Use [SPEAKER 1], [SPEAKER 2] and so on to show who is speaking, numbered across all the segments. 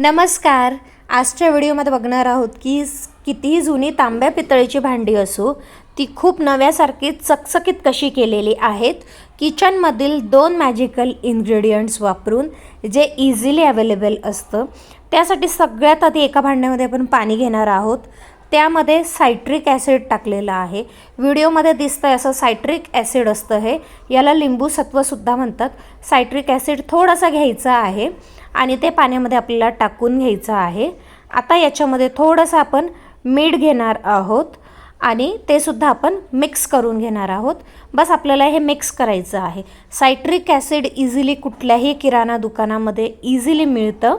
[SPEAKER 1] नमस्कार. आजच्या व्हिडिओमध्ये बघणार आहोत की कितीही जुनी तांब्या पितळीची भांडी असो ती खूप नव्यासारखी चकचकीत कशी केलेली आहेत किचनमधील दोन मॅजिकल इन्ग्रेडियंट्स वापरून जे इझिली अवेलेबल असतं त्यासाठी सगळ्यात आधी एका भांड्यामध्ये आपण पाणी घेणार आहोत. त्यामध्ये सायट्रिक ॲसिड टाकलेलं आहे. व्हिडिओमध्ये दिसतं आहे असं सायट्रिक ॲसिड असतं हे. याला लिंबू सत्वसुद्धा म्हणतात. सायट्रिक ॲसिड थोडासा घ्यायचा आहे आणि ते पाण्यामध्ये आपल्याला टाकून घ्यायचं आहे. आता याच्यामध्ये थोडंसं आपण मीठ घेणार आहोत आणि ते सुद्धा आपण मिक्स करून घेणार आहोत. बस आपल्याला हे मिक्स करायचं आहे. सायट्रिक ॲसिड इझिली कुठल्याही किराणा दुकानामध्ये इझिली मिळतं.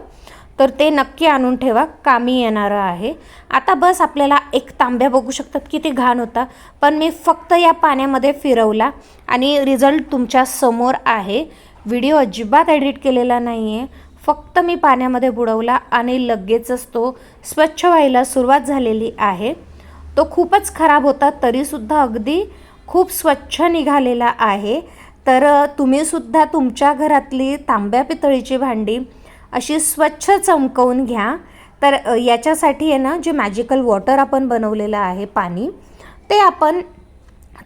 [SPEAKER 1] तर ते नक्की आणून ठेवा कामी येणारं आहे. आता बस आपल्याला एक तांब्या बघू शकतात किती घाण होता पण मी फक्त या पाण्यामध्ये फिरवला आणि रिझल्ट तुमच्यासमोर आहे. व्हिडिओ अजिबात एडिट केलेला नाही आहे फक्त मी पाण्यामध्ये बुडवला आणि लगेचच तो स्वच्छ व्हायला सुरुवात झालेली आहे. तो खूपच खराब होता तरीसुद्धा अगदी खूप स्वच्छ निघालेला आहे. तर तुम्हीसुद्धा तुमच्या घरातली तांब्या पितळीची भांडी अशी स्वच्छ चमकवून घ्या. तर याच्यासाठी आहे ना जे मॅजिकल वॉटर आपण बनवलेलं आहे पाणी ते आपण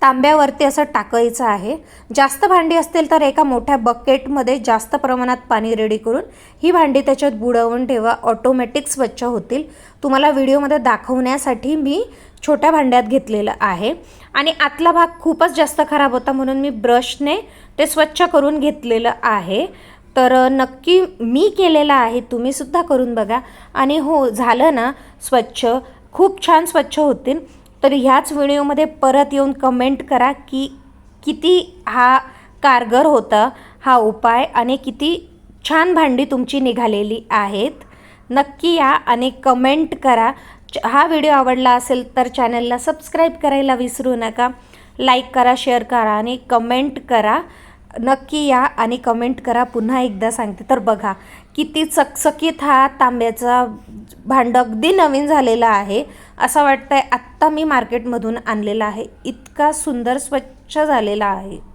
[SPEAKER 1] तांब्यावरती असं टाकायचं आहे. जास्त भांडी असतील तर एका मोठ्या बकेटमध्ये जास्त प्रमाणात पाणी रेडी करून ही भांडी त्याच्यात बुडवून ठेवा. ऑटोमॅटिक स्वच्छ होतील. तुम्हाला व्हिडिओमध्ये दाखवण्यासाठी मी छोट्या भांड्यात घेतलेलं आहे. आणि आतला भाग खूपच जास्त खराब होता म्हणून मी ब्रशने ते स्वच्छ करून घेतलेलं आहे. तर नक्की मी केलेला आहे तुम्हीसुद्धा करून बघा. आणि हो झालं ना स्वच्छ. खूप छान स्वच्छ होतील. तर ह्याच व्हिडिओमध्ये परत येऊन कमेंट करा की किती हा कारगर होता हा उपाय आणि किती छान भांडी तुमची निघालेली आहेत. नक्की या आणि कमेंट करा. च- हा व्हिडिओ आवडला असेल तर चॅनलला सबस्क्राईब करायला विसरू नका. लाईक करा शेअर करा आणि कमेंट करा. नक्की या आणि कमेंट करा. पुन्हा एकदा सांगते. तर बघा किती चकचकीत हा तांब्याचा भांड अगदी नवीन झालेला आहे. असं वाटतंय आत्ता मी मार्केटमधून आणलेला आहे. इतका सुंदर स्वच्छ झालेला आहे.